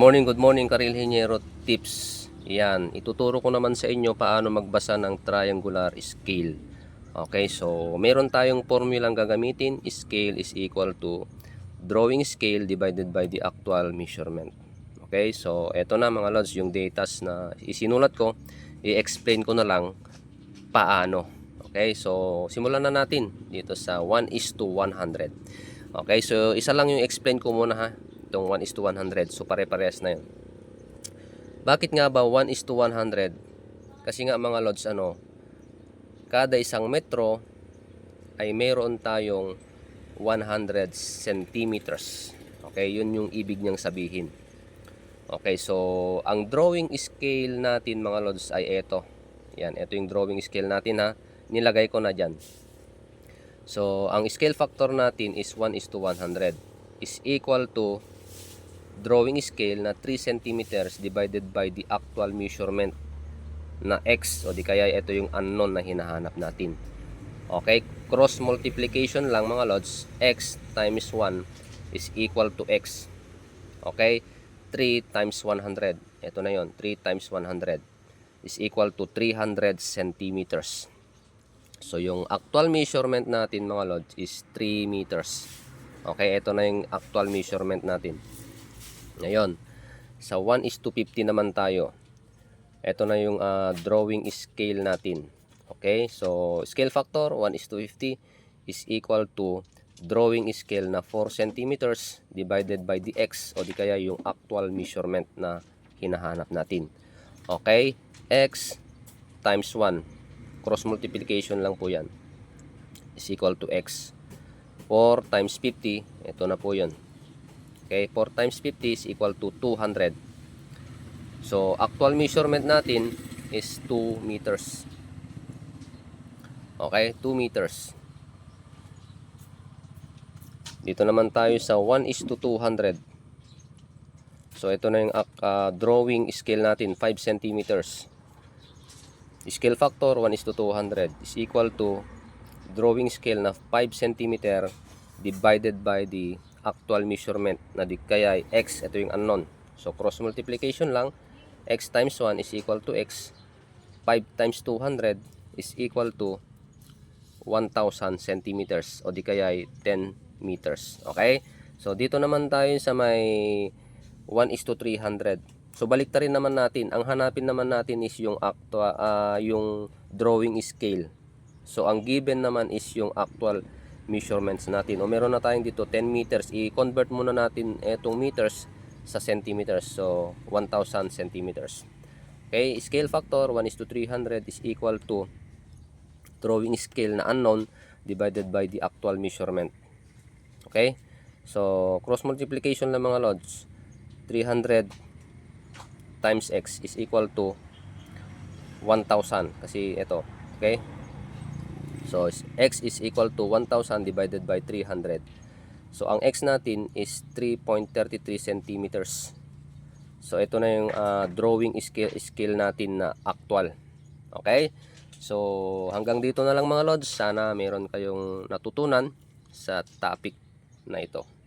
morning, good morning Karil Hinyero Tips. Yan, ituturo ko naman sa inyo paano magbasa ng triangular scale. Okay, so meron tayong formulang gagamitin. Scale is equal to drawing scale divided by the actual measurement. Okay, so eto na mga lods, yung datas na isinulat ko, i-explain ko na lang paano. Okay, so simulan na natin dito sa 1 is to 100. Okay, so isa lang yung explain ko muna ha. Itong 1 is to 100. So pare-parehas na yun. Bakit nga ba 1 is to 100? Kasi nga mga lods ano, kada isang metro ay meron tayong 100 centimeters. Okay, yun yung ibig niyang sabihin. Okay, so ang drawing scale natin mga lods ay ito. Yan, ito yung drawing scale natin ha. Nilagay ko na dyan. So, ang scale factor natin is 1 is to 100 is equal to drawing scale na 3 centimeters divided by the actual measurement na x o di kaya ito yung unknown na hinahanap natin. Okay, cross multiplication lang mga lods, x times 1 is equal to x. Okay, 3 times 100. Ito na yon 3 times 100 is equal to 300 centimeters. So, yung actual measurement natin mga lods is 3 meters. Okay, ito na yung actual measurement natin. Ngayon, sa 1 is to 50 naman tayo. Ito na yung ah, drawing scale natin. Okay, so scale factor 1 is to 50 is equal to drawing scale na 4 centimeters divided by the x o di kaya yung actual measurement na hinahanap natin. Okay, x times 1 cross multiplication lang po yan. Is equal to x. 4 times 50 ito na po yun okay 4 times 50 is equal to 200 so actual measurement natin is 2 meters. Okay 2 meters. Dito naman tayo sa 1 is to 200 so ito na yung uh, drawing scale natin 5 centimeters. Scale factor 1 is to 200 is equal to drawing scale na 5 cm divided by the actual measurement na di kaya ay x ito yung unknown. So cross multiplication lang x times 1 is equal to x. 5 times 200 is equal to 1000 centimeters o di kaya ay 10 meters. Okay? So dito naman tayo sa may 1 is to 300 So balik rin naman natin. Ang hanapin naman natin is yung actual ah, yung drawing scale. So ang given naman is yung actual measurements natin. O meron na tayong dito 10 meters. I-convert muna natin etong meters sa centimeters. So 1000 centimeters. Okay, scale factor 1 is to 300 is equal to drawing scale na unknown divided by the actual measurement. Okay? So cross multiplication lang mga lods. 300 times x is equal to 1,000 kasi ito okay so x is equal to 1,000 divided by 300 so ang x natin is 3.33 centimeters. So ito na yung uh, drawing scale, scale natin na actual. Okay? So hanggang dito na lang mga lods. Sana meron kayong natutunan sa topic na ito